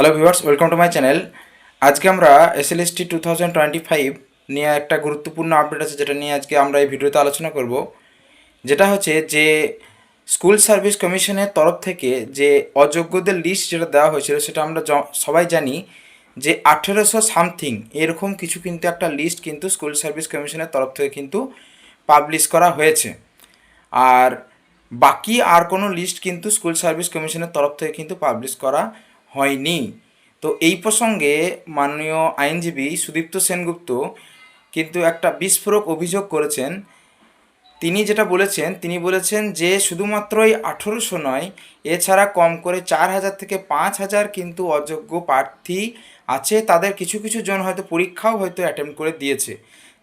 Hello viewers welcome to my channel আজকে আমরা SLST two thousand twenty five নিয়ে একটা গুরুত্বপূর্ণ আপডেট আছে যেটা নিয়ে আজকে আমরা এই ভিডিওতে আলোচনা করব। যেটা হচ্ছে যে স্কুল সার্ভিস কমিশনের তরফ থেকে যে অযোগ্যদের লিস্ট যেটা দেওয়া হয়েছিল সেটা আমরা সবাই জানি যে আঠেরোশো সামথিং এরকম কিছু কিন্তু একটা লিস্ট কিন্তু স্কুল সার্ভিস কমিশনের তরফ থেকে কিন্তু পাবলিশ করা হয়েছে। আর বাকি আর কোনো লিস্ট কিন্তু স্কুল সার্ভিস কমিশনের তরফ থেকে কিন্তু পাবলিশ করা হয়নি। তো এই প্রসঙ্গে মাননীয় আইনজীবী সুদীপ্ত সেনগুপ্ত কিন্তু একটা বিস্ফোরক অভিযোগ করেছেন। তিনি যেটা বলেছেন, তিনি বলেছেন যে শুধুমাত্রই আঠেরোশো নয়, এছাড়া কম করে চার হাজার থেকে পাঁচ হাজার কিন্তু অযোগ্য প্রার্থী আছে। তাদের কিছু কিছু জন হয়তো পরীক্ষাও হয়তো অ্যাটেম্প করে দিয়েছে।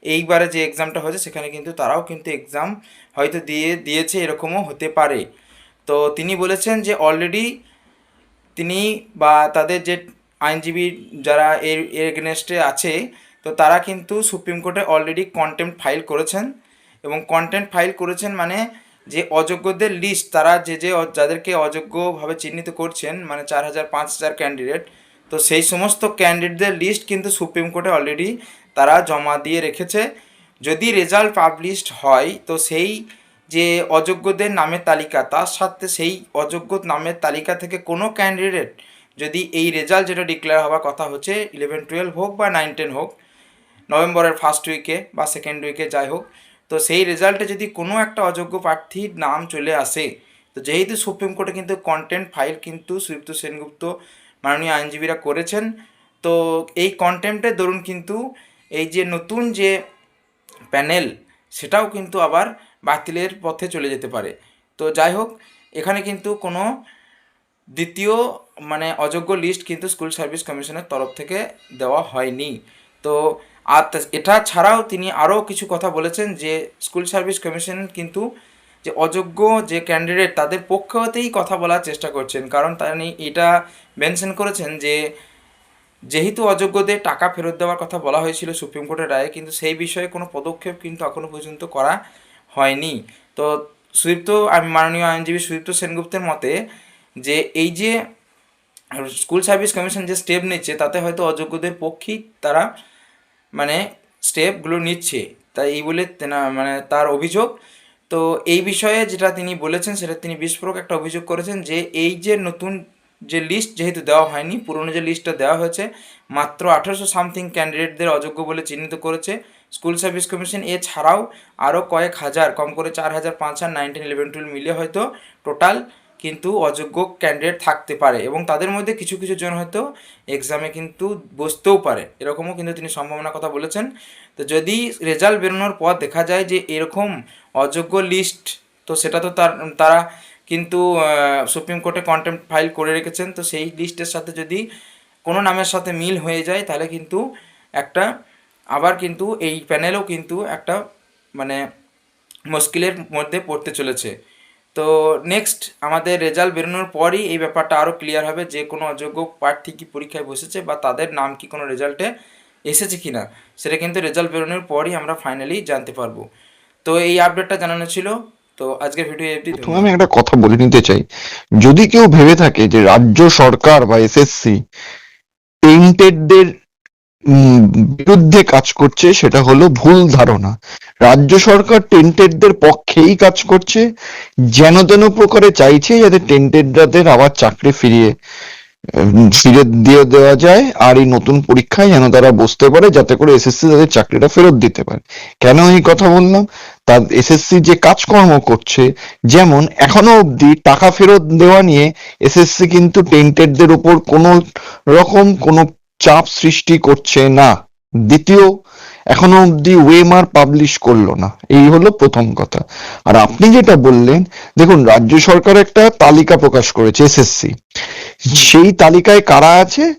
এইবারে যে এক্সামটা হয়েছে, সেখানে কিন্তু তারাও কিন্তু এক্সাম হয়তো দিয়ে, দিয়েছে, এরকমও হতে পারে। তো তিনি বলেছেন যে অলরেডি তিনি বা তাদের যে আইনজীবী যারা এর এর এগেনস্টে আছে, তো তারা কিন্তু সুপ্রিম কোর্টে অলরেডি কন্টেম্প ফাইল করেছেন। এবং কন্টেন্ট ফাইল করেছেন মানে যে অযোগ্যদের লিস্ট তারা যে যে যাদেরকে অযোগ্যভাবে চিহ্নিত করছেন মানে চার হাজার, পাঁচ হাজার ক্যান্ডিডেট তো সেই সমস্ত ক্যান্ডিডেটদের লিস্ট কিন্তু সুপ্রিম কোর্টে অলরেডি তারা জমা দিয়ে রেখেছে। যদি রেজাল্ট পাবলিশড হয়, তো সেই যে অযোগ্যদের নামের তালিকা, তার সাথে সেই অযোগ্য নামের তালিকা থেকে কোনো ক্যান্ডিডেট যদি এই রেজাল্ট যেটা ডিক্লেয়ার হওয়ার কথা হচ্ছে ইলেভেন টুয়েলভ হোক বা নাইন টেন হোক, নভেম্বরের ফার্স্ট উইকে বা সেকেন্ড উইকে যাই হোক, তো সেই রেজাল্টে যদি কোনো একটা অযোগ্য প্রার্থীর নাম চলে আসে, তো যেহেতু সুপ্রিম কোর্টে কিন্তু কন্টেন্ট ফাইল কিন্তু সুদীপ্ত সেনগুপ্ত মাননীয় আইনজীবীরা করেছেন, তো এই কন্টেন্টের দরুন কিন্তু এই যে নতুন যে প্যানেল সেটাও কিন্তু আবার বাতিলের পথে চলে যেতে পারে। তো যাই হোক, এখানে কিন্তু কোনো দ্বিতীয় মানে অযোগ্য লিস্ট কিন্তু স্কুল সার্ভিস কমিশনের তরফ থেকে দেওয়া হয়নি। তো আর এটা ছাড়াও তিনি আরও কিছু কথা বলেছেন যে স্কুল সার্ভিস কমিশন কিন্তু যে অযোগ্য যে ক্যান্ডিডেট তাদের পক্ষ হতেই কথা বলার চেষ্টা করছেন। কারণ তিনি, এটা মেনশন করেছেন যে যেহেতু অযোগ্যদের টাকা ফেরত দেওয়ার কথা বলা হয়েছিল সুপ্রিম কোর্টের রায়ে, কিন্তু সেই বিষয়ে কোনো পদক্ষেপ কিন্তু এখনও পর্যন্ত করা হয়নি। তো সুদীপ্ত, আমি মাননীয় আইনজীবী সুদীপ্ত সেনগুপ্তের মতে যে এই যে স্কুল সার্ভিস কমিশন যে স্টেপ নিচ্ছে, তাতে হয়তো অযোগ্যদের পক্ষেই তারা মানে স্টেপগুলো নিচ্ছে। তাই এই বলে মানে তার অভিযোগ। তো এই বিষয়ে যেটা তিনি বলেছেন, সেটা তিনি বিস্ফোরক একটা অভিযোগ করেছেন যে এই যে নতুন যে লিস্ট যেহেতু দেওয়া হয়নি, পুরনো যে লিস্টটা দেওয়া হয়েছে, মাত্র আঠেরোশো সামথিং ক্যান্ডিডেটদের অযোগ্য বলে চিহ্নিত করেছে। স্কুল সার্ভিস কমিশন এছাড়াও আরও কয়েক হাজার, কম করে চার হাজার পাঁচ হাজার নাইনটিন ইলেভেন টুয়েলভ মিলে হয়তো টোটাল কিন্তু অযোগ্য ক্যান্ডিডেট থাকতে পারে এবং তাদের মধ্যে কিছু কিছু জন হয়তো এক্সামে কিন্তু বসতেও পারে। এরকমও কিন্তু তিনি সম্ভাবনার কথা বলেছেন। তো যদি রেজাল্ট বেরোনোর পর দেখা যায় যে এরকম অযোগ্য লিস্ট, তো সেটা তো তার, তারা কিন্তু সুপ্রিম কোর্টে কন্টেম্প ফাইল করে রেখেছেন। তো সেই লিস্টের সাথে যদি কোনো নামের সাথে মিল হয়ে যায়, তাহলে কিন্তু একটা আবার কিন্তু এই প্যানেলও কিন্তু একটা মানে মুশকিলের মধ্যে পড়তে চলেছে। তো নেক্সট আমাদের রেজাল্ট বেরোনোর পরই এই ব্যাপারটা আরও ক্লিয়ার হবে যে কোনো অযোগ্য প্রার্থী কি পরীক্ষায় বসেছে বা তাদের নাম কি কোনো রেজাল্টে এসেছে কি না সেটা কিন্তু রেজাল্ট বেরোনোর পরই আমরা ফাইনালি জানতে পারব। তো এই আপডেটটা জানানো ছিল। তো আজকের ভিডিও আমি একটা কথা বলে নিতে চাই। যদি কেউ ভেবে থাকে যে রাজ্য সরকার বা এসএসসি টেন্টেডদের বিরুদ্ধে কাজ করছে সেটা হলো ভুল ধারণা। রাজ্য সরকার টেন্টেডদের পক্ষেই কাজ করছে, যেন তেন প্রকারে চাইছে যাতে টেন্টেডদের আবার চাকরি ফিরিয়ে ফিরে দিয়ে দেওয়া যায়, আর এই নতুন পরীক্ষায় যেন তারা বসতে পারে, যাতে করে এসএসসি তাদের চাকরিটা ফেরত দিতে পারে। কেন এই কথা বললাম? তার এসএসসি যে কাজকর্ম করছে, যেমন এখনও অবধি টাকা ফেরত দেওয়া নিয়ে এসএসসি কিন্তু টেন্টেডদের উপর কোনো রকম কোনো চাপ সৃষ্টি করছে না। দ্বিতীয় এখনও অবধি ওয়েমার পাবলিশ করল না। এই হলো প্রথম কথা। আর আপনি যেটা বললেন দেখুন রাজ্য সরকার একটা তালিকা প্রকাশ করেছে এসএসসি সেই তালিকায় কারা আছে?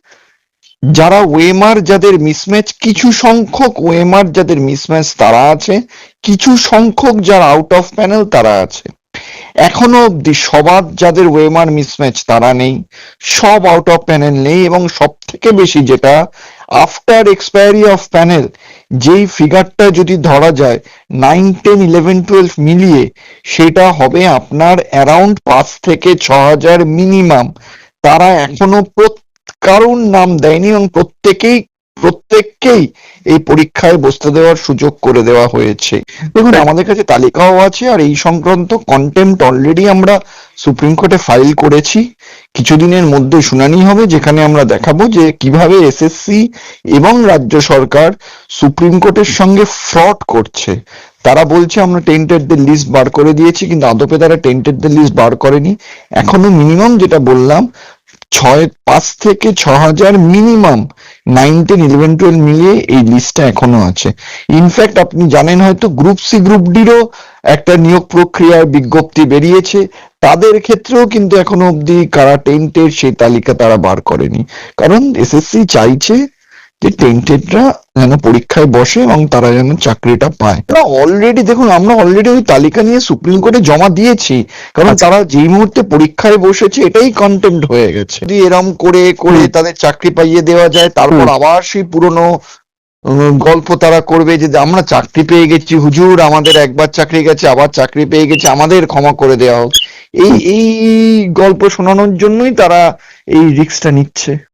যারা ওয়েমার যাদের মিসম্যাচ কিছু সংখ্যক ওয়েমার যাদের মিসম্যাচ তারা আছে কিছু সংখ্যক যারা আউট অফ প্যানেল তারা আছে। এখনও অবধি সবার যাদের ওয়েমার মিসম্যাচ তারা নেই, সব আউট অফ প্যানেল নেই এবং সব থেকে বেশি যেটা আফটার এক্সপায়ারি অফ প্যানেল যেই ফিগারটা যদি ধরা যায় নাইন টেন ইলেভেন টুয়েলভ মিলিয়ে, সেটা হবে আপনার অ্যারাউন্ড পাঁচ থেকে ছ হাজার মিনিমাম তারা এখনও কারুর নাম দেয়নি এবং প্রত্যেকেই প্রত্যেককেই এই পরীক্ষায় বসতে দেওয়ার সুযোগ করে দেওয়া হয়েছে। দেখুন, আমাদের কাছে তালিকাও আছে, আর এই সংক্রান্ত কন্টেম্ট অলরেডি আমরা সুপ্রিম কোর্টে ফাইল করেছি। কিছুদিনের মধ্যে শুনানি হবে, যেখানে আমরা দেখাবো যে কীভাবে এসএসসি এবং রাজ্য সরকার সুপ্রিম কোর্টের সঙ্গে ফ্রড করছে। তারা বলছে, আমরা টেন্টেডদের লিস্ট বার করে দিয়েছি, কিন্তু আদপে তারা টেন্টেডদের লিস্ট বার করেনি। এখনও মিনিমাম যেটা বললাম ছয়, পাঁচ থেকে ছ হাজার minimum nine ten eleven twelve মিলিয়ে এই লিস্টটা এখনও আছে। ইনফ্যাক্ট আপনি জানেন হয়তো গ্রুপ সি গ্রুপ ডিরও একটা নিয়োগ প্রক্রিয়ার বিজ্ঞপ্তি বেরিয়েছে। তাদের ক্ষেত্রেও কিন্তু এখনও অবধি কারা টেন্টের সেই তালিকা তারা বার করেনি। কারণ এসএসসি চাইছে যে টেন্টেডরা যেন পরীক্ষায় বসে এবং তারা যেন চাকরিটা পায়। অলরেডি দেখুন আমরা অলরেডি ওই তালিকা নিয়ে সুপ্রিম কোর্টে জমা দিয়েছি। কারণ তারা যেই মুহূর্তে পরীক্ষায় বসেছে এটাই কন্টেম্ট হয়ে গেছে। যদি এরম করে করে তাদের চাকরি পাইয়ে দেওয়া যায় তারপর আবার সেই পুরনো গল্প তারা করবে যে আমরা চাকরি পেয়ে গেছি হুজুর আমাদের একবার চাকরি গেছে আবার চাকরি পেয়ে গেছে আমাদের ক্ষমা করে দেওয়া হোক। এই এই গল্প শোনানোর জন্যই তারা এই রিস্কটা নিচ্ছে।